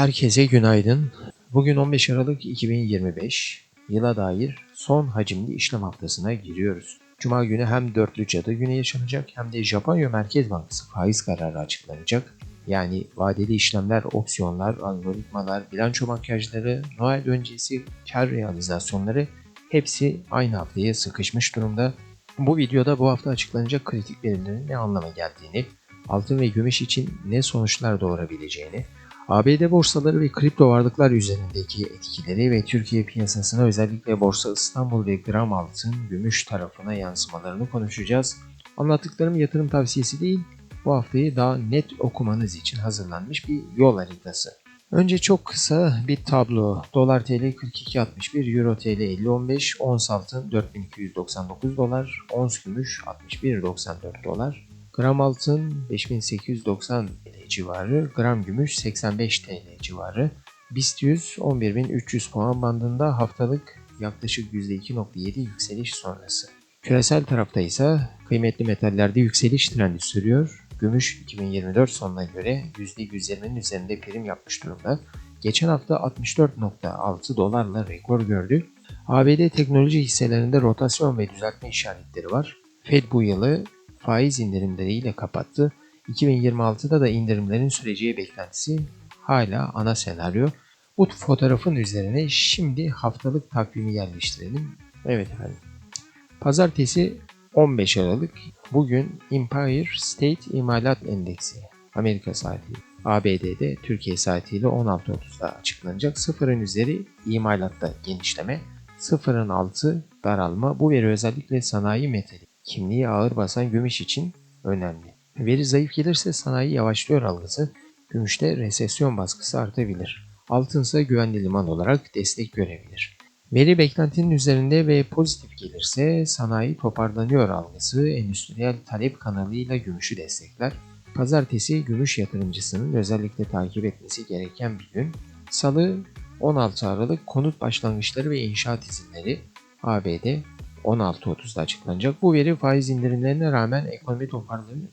Herkese günaydın. Bugün 15 Aralık 2025. Yıla dair son hacimli işlem haftasına giriyoruz. Cuma günü hem dörtlü cadı günü yaşanacak hem de Japonya Merkez Bankası faiz kararı açıklanacak. Yani vadeli işlemler, opsiyonlar, algoritmalar, bilanço makyajları, Noel öncesi kar realizasyonları hepsi aynı haftaya sıkışmış durumda. Bu videoda bu hafta açıklanacak kritik verilerin ne anlama geldiğini, altın ve gümüş için ne sonuçlar doğurabileceğini, ABD borsaları ve kripto varlıklar üzerindeki etkileri ve Türkiye piyasasına özellikle Borsa İstanbul ve gram altın, gümüş tarafına yansımalarını konuşacağız. Anlattıklarım yatırım tavsiyesi değil, bu haftayı daha net okumanız için hazırlanmış bir yol haritası. Önce çok kısa bir tablo. Dolar TL 42.61, Euro TL 50.15, ons altın 4299 dolar, ons gümüş 61.94 dolar, gram altın 5890 TL civarı, gram gümüş 85 TL civarı, BIST 100 11.300 puan bandında haftalık yaklaşık %2.7 yükseliş sonrası. Küresel tarafta ise kıymetli metallerde yükseliş trendi sürüyor. Gümüş 2024 sonuna göre %120'nin üzerinde prim yapmış durumda. Geçen hafta 64.6 dolarla rekor gördü. ABD teknoloji hisselerinde rotasyon ve düzeltme işaretleri var. Fed bu yılı faiz indirimleriyle kapattı. 2026'da da indirimlerin süreceği beklentisi hala ana senaryo. Bu fotoğrafın üzerine şimdi haftalık takvimi yerleştirelim. Evet efendim. Pazartesi 15 Aralık bugün Empire State İmalat Endeksi Amerika saati ABD'de Türkiye saatiyle 16.30'da açıklanacak. Sıfırın üzeri imalatta genişleme, sıfırın altı daralma. Bu veri özellikle sanayi metali, kimliği ağır basan gümüş için önemli. Veri zayıf gelirse sanayi yavaşlıyor algısı, gümüşte resesyon baskısı artabilir. Altın ise güvenli liman olarak destek görebilir. Veri beklentinin üzerinde ve pozitif gelirse sanayi toparlanıyor algısı endüstriyel talep kanalıyla gümüşü destekler. Pazartesi gümüş yatırımcısının özellikle takip etmesi gereken bir gün. Salı 16 Aralık konut başlangıçları ve inşaat izinleri ABD 16.30'da açıklanacak. Bu veri faiz indirimlerine rağmen ekonomi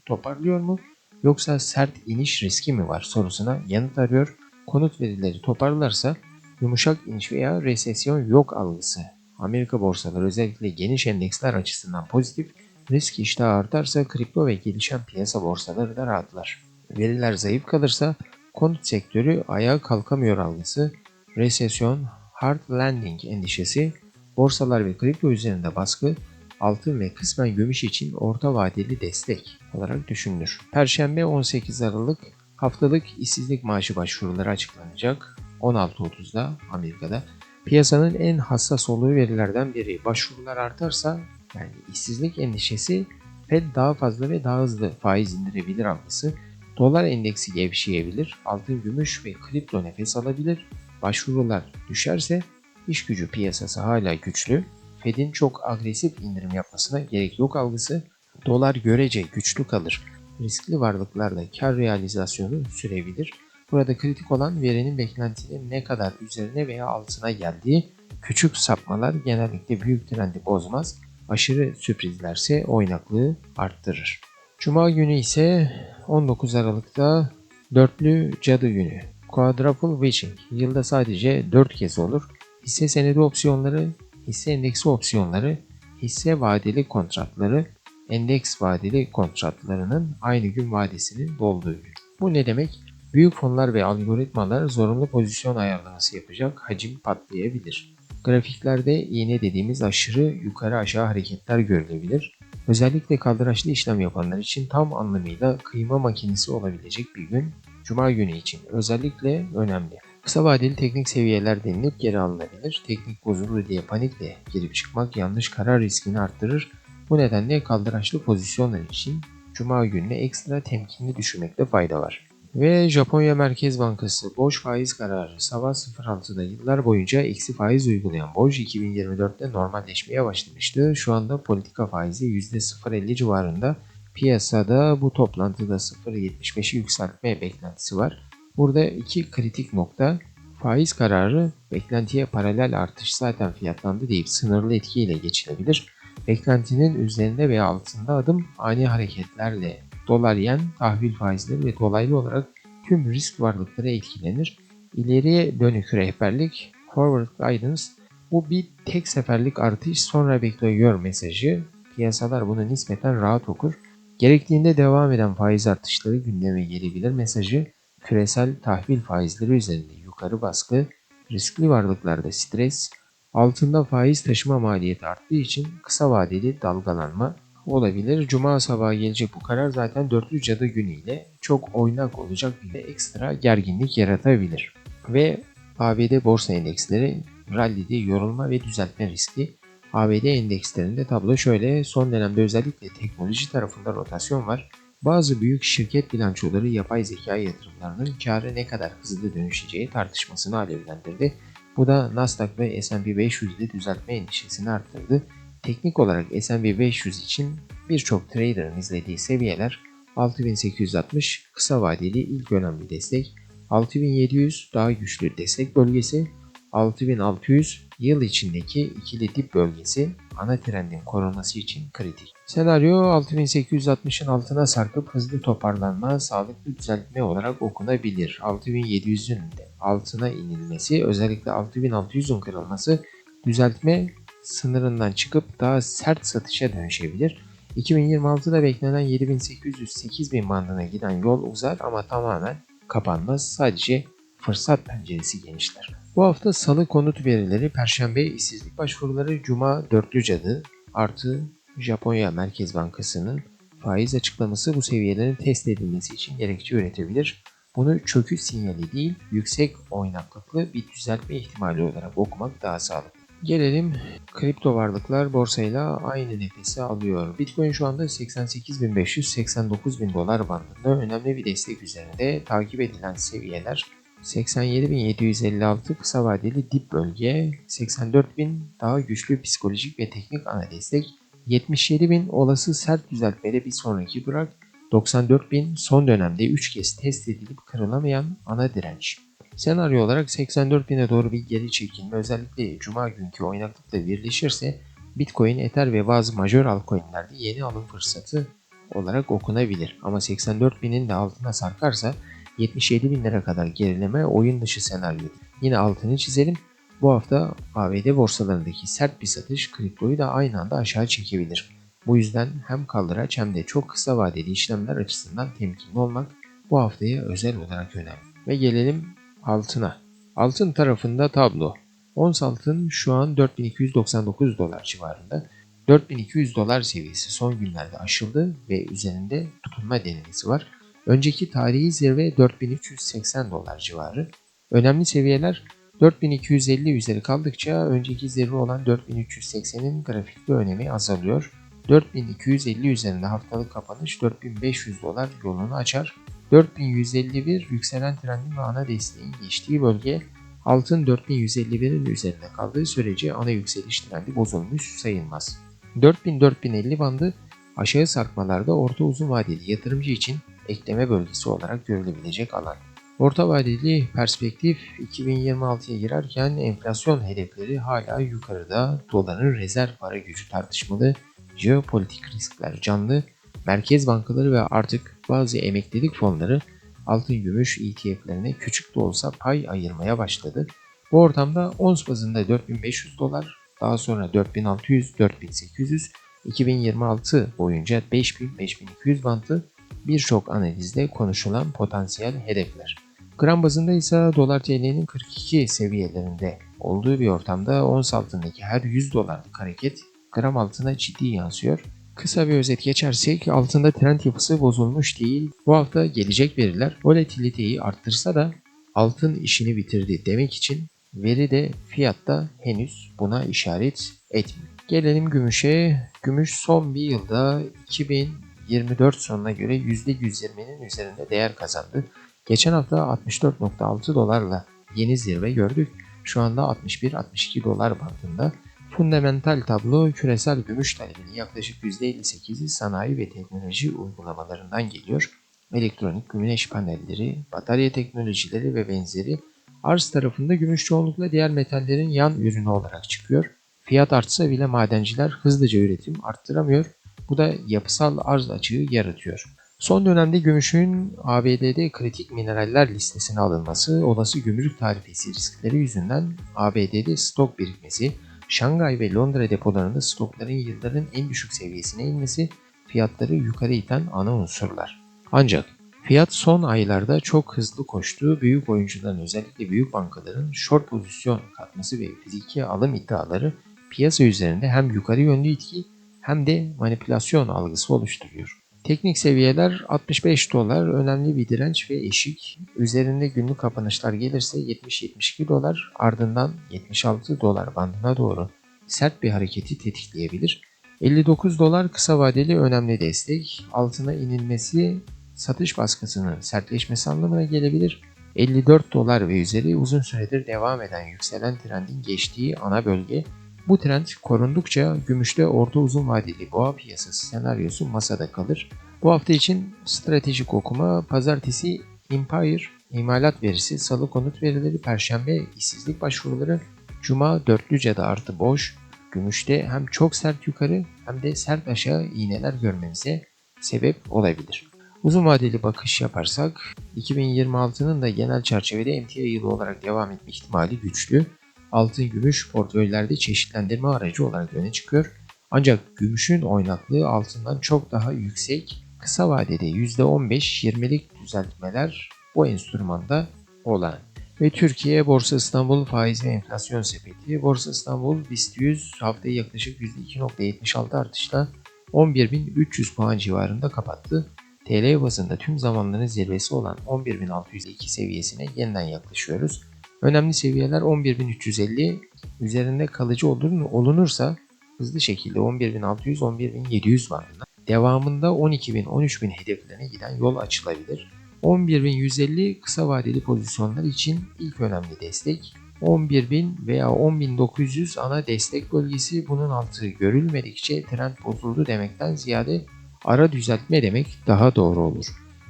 toparlıyor mu yoksa sert iniş riski mi var sorusuna yanıt arıyor. Konut verileri toparlarsa yumuşak iniş veya resesyon yok algısı. Amerika borsaları özellikle geniş endeksler açısından pozitif, risk iştahı artarsa kripto ve gelişen piyasa borsaları da rahatlar. Veriler zayıf kalırsa konut sektörü ayağa kalkamıyor algısı, resesyon, hard landing endişesi, borsalar ve kripto üzerinde baskı, altın ve kısmen gümüş için orta vadeli destek olarak düşünülür. Perşembe 18 Aralık haftalık işsizlik maaşı başvuruları açıklanacak. 16.30'da Amerika'da. Piyasanın en hassas olduğu verilerden biri. Başvurular artarsa yani işsizlik endişesi Fed daha fazla ve daha hızlı faiz indirebilir algısı. Dolar endeksi gevşeyebilir, altın, gümüş ve kripto nefes alabilir. Başvurular düşerse iş gücü piyasası hala güçlü. Fed'in çok agresif indirim yapmasına gerek yok algısı. Dolar görece güçlü kalır. Riskli varlıklarda kar realizasyonu sürebilir. Burada kritik olan verinin beklentinin ne kadar üzerine veya altına geldiği küçük sapmalar genellikle büyük trendi bozmaz. Aşırı sürprizlerse oynaklığı arttırır. Cuma günü ise 19 Aralık'ta dörtlü cadı günü. Quadruple Witching yılda sadece 4 kez olur. Hisse senedi opsiyonları, hisse endeksi opsiyonları, hisse vadeli kontratları, endeks vadeli kontratlarının aynı gün vadesinin dolduğu gün. Bu ne demek? Büyük fonlar ve algoritmalar zorunlu pozisyon ayarlaması yapacak hacim patlayabilir. Grafiklerde iğne dediğimiz aşırı yukarı aşağı hareketler görülebilir. Özellikle kaldıraçlı işlem yapanlar için tam anlamıyla kıyma makinesi olabilecek bir gün Cuma günü için özellikle önemli. Kısa vadeli teknik seviyeler denilip geri alınabilir. Teknik bozuldu diye panikle girip çıkmak yanlış karar riskini arttırır. Bu nedenle kaldıraçlı pozisyonlar için Cuma gününe ekstra temkinli düşünmekte fayda var. Ve Japonya Merkez Bankası boş faiz kararı sabah 06'da yıllar boyunca eksi faiz uygulayan BOJ 2024'te normalleşmeye başlamıştı. Şu anda politika faizi %0.50 civarında. Piyasada bu toplantıda 0.75'i yükseltme beklentisi var. Burada iki kritik nokta faiz kararı beklentiye paralel artış zaten fiyatlandı deyip sınırlı etkiyle geçilebilir. Beklentinin üzerinde veya altında adım ani hareketlerle dolar yen tahvil faizleri ve dolaylı olarak tüm risk varlıkları etkilenir. İleriye dönük rehberlik, forward guidance, bu bir tek seferlik artış sonra bekliyor mesajı. Piyasalar bunu nispeten rahat okur. Gerektiğinde devam eden faiz artışları gündeme gelebilir mesajı. Küresel tahvil faizleri üzerinde yukarı baskı, riskli varlıklarda stres, altında faiz taşıma maliyeti arttığı için kısa vadeli dalgalanma olabilir. Cuma sabahı gelecek bu karar zaten dörtlü cadı günüyle çok oynak olacak bir ekstra gerginlik yaratabilir. Ve ABD borsa endeksleri rallide yorulma ve düzeltme riski. ABD endekslerinde tablo şöyle. Son dönemde özellikle teknoloji tarafında rotasyon var. Bazı büyük şirket bilançoları yapay zeka yatırımlarının karı ne kadar hızlı dönüşeceği tartışmasını alevlendirdi. Bu da Nasdaq ve S&P 500'de düzeltme endişesini arttırdı. Teknik olarak S&P 500 için birçok trader'ın izlediği seviyeler 6860 kısa vadeli ilk önemli destek, 6700 daha güçlü destek bölgesi, 6600 yıl içindeki ikili dip bölgesi ana trendin korunması için kritik. Senaryo 6860'ın altına sarkıp hızlı toparlanma, sağlıklı düzeltme olarak okunabilir. 6700'ün de altına inilmesi, özellikle 6600'ün kırılması düzeltme sınırından çıkıp daha sert satışa dönüşebilir. 2026'da beklenen 7800-8000 bandına giden yol uzar ama tamamen kapanmaz. Sadece fırsat penceresi genişler. Bu hafta salı konut verileri, perşembe işsizlik başvuruları, cuma dörtlü cadı artı Japonya Merkez Bankası'nın faiz açıklaması bu seviyelerin test edilmesi için gerekçe üretebilir. Bunu çöküş sinyali değil, yüksek oynaklıklı bir düzeltme ihtimali olarak okumak daha sağlıklı. Gelelim kripto varlıklar borsayla aynı nefesi alıyor. Bitcoin şu anda 88.500-89.000 dolar bandında önemli bir destek üzerinde takip edilen seviyeler 87.756 kısa vadeli dip bölge, 84.000 daha güçlü psikolojik ve teknik ana destek, 77.000 olası sert düzeltmede bir sonraki durak, 94.000 son dönemde 3 kez test edilip kırılamayan ana direnç. Senaryo olarak 84.000'e doğru bir geri çekilme özellikle cuma günkü oynaklıkla birleşirse Bitcoin, Ether ve bazı majör altcoin'lerde yeni alım fırsatı olarak okunabilir. Ama 84.000'in de altına sarkarsa 77 bin lira kadar gerileme oyun dışı senaryo. Yine altını çizelim. Bu hafta ABD borsalarındaki sert bir satış kriptoyu da aynı anda aşağı çekebilir. Bu yüzden hem kaldıraç hem de çok kısa vadeli işlemler açısından temkinli olmak bu haftaya özel olarak önemli. Ve gelelim altına. Altın tarafında tablo. Ons altın şu an 4299 dolar civarında. 4200 dolar seviyesi son günlerde aşıldı ve üzerinde tutunma denemesi var. Önceki tarihi zirve 4380 dolar civarı. Önemli seviyeler 4250 üzeri kaldıkça önceki zirve olan 4380'in grafikte önemi azalıyor. 4250 üzerinde haftalık kapanış 4500 dolar yolunu açar. 4151 yükselen trendin ve ana desteğin geçtiği bölge altın 4151'in üzerinde kaldığı sürece ana yükseliş trendi bozulmuş sayılmaz. 4000-4050 bandı aşağı sarkmalarda orta uzun vadeli yatırımcı için ekleme bölgesi olarak görülebilecek alan. Orta vadeli perspektif 2026'ya girerken enflasyon hedefleri hala yukarıda, doların rezerv para gücü tartışmalı, jeopolitik riskler canlı, merkez bankaları ve artık bazı emeklilik fonları altın gümüş ETF'lerine küçük de olsa pay ayırmaya başladı. Bu ortamda ons bazında 4500 dolar, daha sonra 4600-4800, 2026 boyunca 5000-5200 bandı birçok analizde konuşulan potansiyel hedefler. Gram bazında ise dolar TL'nin 42 seviyelerinde olduğu bir ortamda ons altındaki her 100 dolarlık hareket gram altına ciddi yansıyor. Kısa bir özet geçersek altında trend yapısı bozulmuş değil. Bu hafta gelecek veriler volatiliteyi arttırsa da altın işini bitirdi demek için veri de fiyatta henüz buna işaret etmiyor. Gelelim gümüşe. Gümüş son bir yılda 2000 24 sonuna göre %120'nin üzerinde değer kazandı. Geçen hafta 64.6 dolarla yeni zirve gördük. Şu anda 61-62 dolar bandında. Fundamental tablo küresel gümüş talebinin yaklaşık %58'i sanayi ve teknoloji uygulamalarından geliyor. Elektronik, güneş panelleri, batarya teknolojileri ve benzeri arz tarafında gümüş çoğunlukla diğer metallerin yan ürünü olarak çıkıyor. Fiyat artsa bile madenciler hızlıca üretim arttıramıyor bu da yapısal arz açığı yaratıyor. Son dönemde gümüşün ABD'de kritik mineraller listesine alınması, olası gümrük tarifesi riskleri yüzünden ABD'de stok birikmesi, Şangay ve Londra depolarında stokların yılların en düşük seviyesine inmesi fiyatları yukarı iten ana unsurlar. Ancak fiyat son aylarda çok hızlı koştu. Büyük oyuncuların özellikle büyük bankaların short pozisyon katması ve fiziki alım iddiaları piyasa üzerinde hem yukarı yönlü itki hem de manipülasyon algısı oluşturuyor. Teknik seviyeler 65 dolar önemli bir direnç ve eşik. Üzerinde günlük kapanışlar gelirse 70-72 dolar ardından 76 dolar bandına doğru sert bir hareketi tetikleyebilir. 59 dolar kısa vadeli önemli destek. Altına inilmesi satış baskısının sertleşmesi anlamına gelebilir. 54 dolar ve üzeri uzun süredir devam eden yükselen trendin geçtiği ana bölge. Bu trend korundukça gümüşte orta uzun vadeli boğa piyasası senaryosu masada kalır. Bu hafta için stratejik okuma pazartesi Empire imalat verisi, salı konut verileri, perşembe işsizlik başvuruları, cuma dörtlüce'de artı boş, gümüşte hem çok sert yukarı hem de sert aşağı iğneler görmemize sebep olabilir. Uzun vadeli bakış yaparsak 2026'nın da genel çerçevede emtia yılı olarak devam etme ihtimali güçlü. Altın gümüş portföylerde çeşitlendirme aracı olarak öne çıkıyor. Ancak gümüşün oynaklığı altından çok daha yüksek. Kısa vadede %15-20'lik düzeltmeler bu enstrümanda olan. Ve Türkiye Borsa İstanbul faiz ve enflasyon sepeti. Borsa İstanbul BIST 100 haftayı yaklaşık %2.76 artışla 11.300 puan civarında kapattı. TL bazında tüm zamanların zirvesi olan 11.602 seviyesine yeniden yaklaşıyoruz. Önemli seviyeler 11.350 üzerinde kalıcı olunursa hızlı şekilde 11.600-11.700 bandına. Devamında 12.000-13.000 hedeflerine giden yol açılabilir. 11.150 kısa vadeli pozisyonlar için ilk önemli destek. 11.000 veya 10.900 ana destek bölgesi bunun altı görülmedikçe trend bozuldu demekten ziyade ara düzeltme demek daha doğru olur.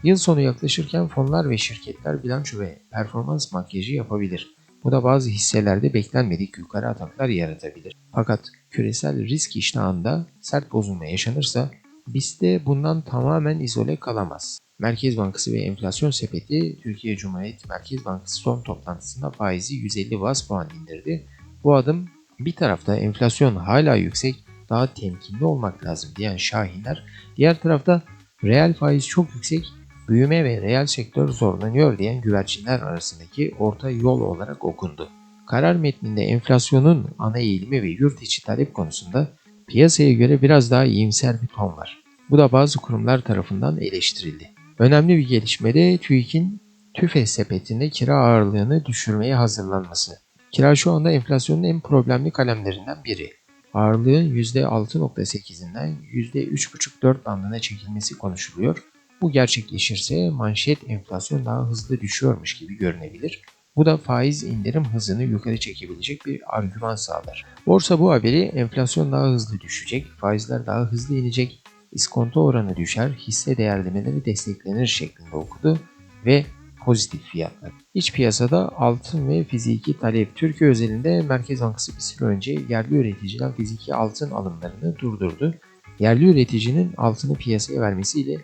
Yıl sonu yaklaşırken fonlar ve şirketler bilanço ve performans makyajı yapabilir. Bu da bazı hisselerde beklenmedik yukarı ataklar yaratabilir. Fakat küresel risk iştahında sert bozulma yaşanırsa BIST bundan tamamen izole kalamaz. Merkez Bankası ve Enflasyon Sepeti Türkiye Cumhuriyet Merkez Bankası son toplantısında faizi 150 bas puan indirdi. Bu adım bir tarafta enflasyon hala yüksek, daha temkinli olmak lazım diyen şahinler, diğer tarafta reel faiz çok yüksek, büyüme ve reel sektör zorlanıyor diyen güvercinler arasındaki orta yol olarak okundu. Karar metninde enflasyonun ana eğilimi ve yurt içi talep konusunda piyasaya göre biraz daha iyimser bir ton var. Bu da bazı kurumlar tarafından eleştirildi. Önemli bir gelişme de TÜİK'in TÜFE sepetinde kira ağırlığını düşürmeye hazırlanması. Kira şu anda enflasyonun en problemli kalemlerinden biri. Ağırlığın %6.8'inden %3.5-4 bandına çekilmesi konuşuluyor. Bu gerçekleşirse manşet enflasyon daha hızlı düşüyormuş gibi görünebilir. Bu da faiz indirim hızını yukarı çekebilecek bir argüman sağlar. Borsa bu haberi enflasyon daha hızlı düşecek, faizler daha hızlı inecek, iskonto oranı düşer, hisse değerlemeleri desteklenir şeklinde okudu ve pozitif fiyatlar. İç piyasada altın ve fiziki talep Türkiye özelinde Merkez Bankası bir süre önce yerli üreticiden fiziki altın alımlarını durdurdu. Yerli üreticinin altını piyasaya vermesiyle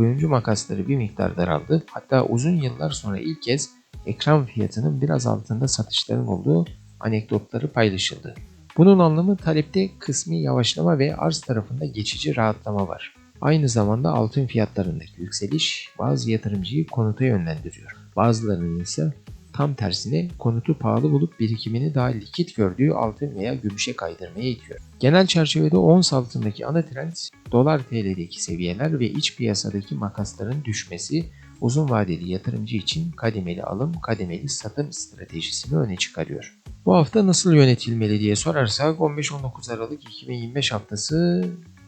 kuyumcu makasları bir miktar daraldı. Hatta uzun yıllar sonra ilk kez ekran fiyatının biraz altında satışların olduğu anekdotları paylaşıldı. Bunun anlamı talepte kısmi yavaşlama ve arz tarafında geçici rahatlama var. Aynı zamanda altın fiyatlarındaki yükseliş bazı yatırımcıyı konuta yönlendiriyor. Bazılarının ise tam tersine konutu pahalı bulup birikimini daha likit gördüğü altın veya gümüşe kaydırmaya itiyor. Genel çerçevede ons altındaki ana trend dolar TL'deki seviyeler ve iç piyasadaki makasların düşmesi uzun vadeli yatırımcı için kademeli alım, kademeli satım stratejisini öne çıkarıyor. Bu hafta nasıl yönetilmeli diye sorarsak 15-19 Aralık 2025 haftası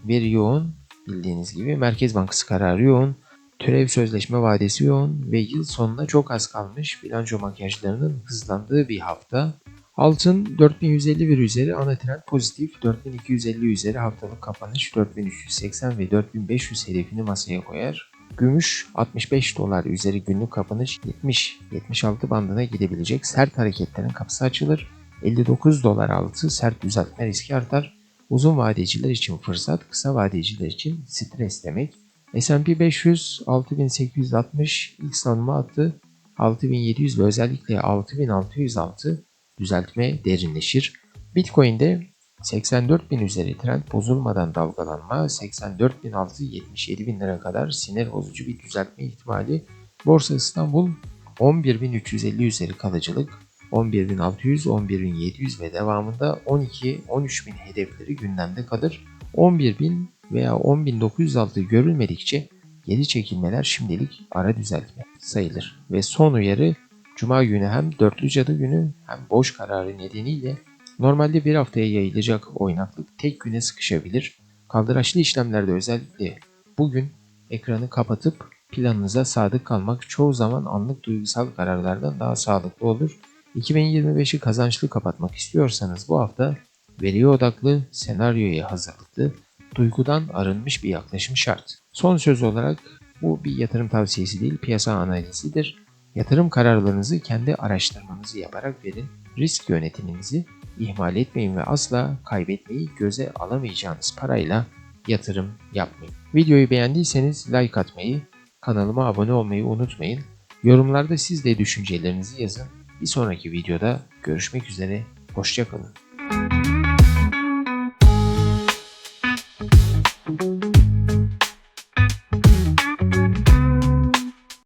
veri yoğun bildiğiniz gibi Merkez Bankası kararı yoğun, türev sözleşme vadesi yoğun ve yıl sonuna çok az kalmış bilanço makyajlarının hızlandığı bir hafta. Altın 4151 üzeri ana trend pozitif, 4250 üzeri haftalık kapanış 4380 ve 4500 hedefini masaya koyar. Gümüş 65 dolar üzeri günlük kapanış 70-76 bandına gidebilecek sert hareketlerin kapısı açılır. 59 dolar altı sert düzeltme riski artar. Uzun vadeciler için fırsat, kısa vadeciler için stres demek. S&P 500 6860 ilk salınma attı. 6700 ve özellikle 6606 düzeltme derinleşir. Bitcoin'de 84.000 üzeri trend bozulmadan dalgalanma 84.600 bin lira kadar sinir bozucu bir düzeltme ihtimali. Borsa İstanbul 11.350 üzeri kalıcılık 11.600, 11.700 ve devamında 12-13.000 hedefleri gündemde kalır. 11.000 veya 10.906 görülmedikçe geri çekilmeler şimdilik ara düzeltme sayılır. Ve son uyarı Cuma günü hem dörtlü cadı günü hem boş kararı nedeniyle normalde bir haftaya yayılacak oynaklık tek güne sıkışabilir. Kaldıraçlı işlemlerde özellikle bugün ekranı kapatıp planınıza sadık kalmak çoğu zaman anlık duygusal kararlardan daha sağlıklı olur. 2025'i kazançlı kapatmak istiyorsanız bu hafta veriye odaklı, senaryoya hazırlıklı, duygudan arınmış bir yaklaşım şart. Son söz olarak bu bir yatırım tavsiyesi değil, piyasa analizidir. Yatırım kararlarınızı kendi araştırmanızı yaparak verin. Risk yönetiminizi ihmal etmeyin ve asla kaybetmeyi göze alamayacağınız parayla yatırım yapmayın. Videoyu beğendiyseniz like atmayı, kanalıma abone olmayı unutmayın. Yorumlarda siz de düşüncelerinizi yazın. Bir sonraki videoda görüşmek üzere. Hoşçakalın.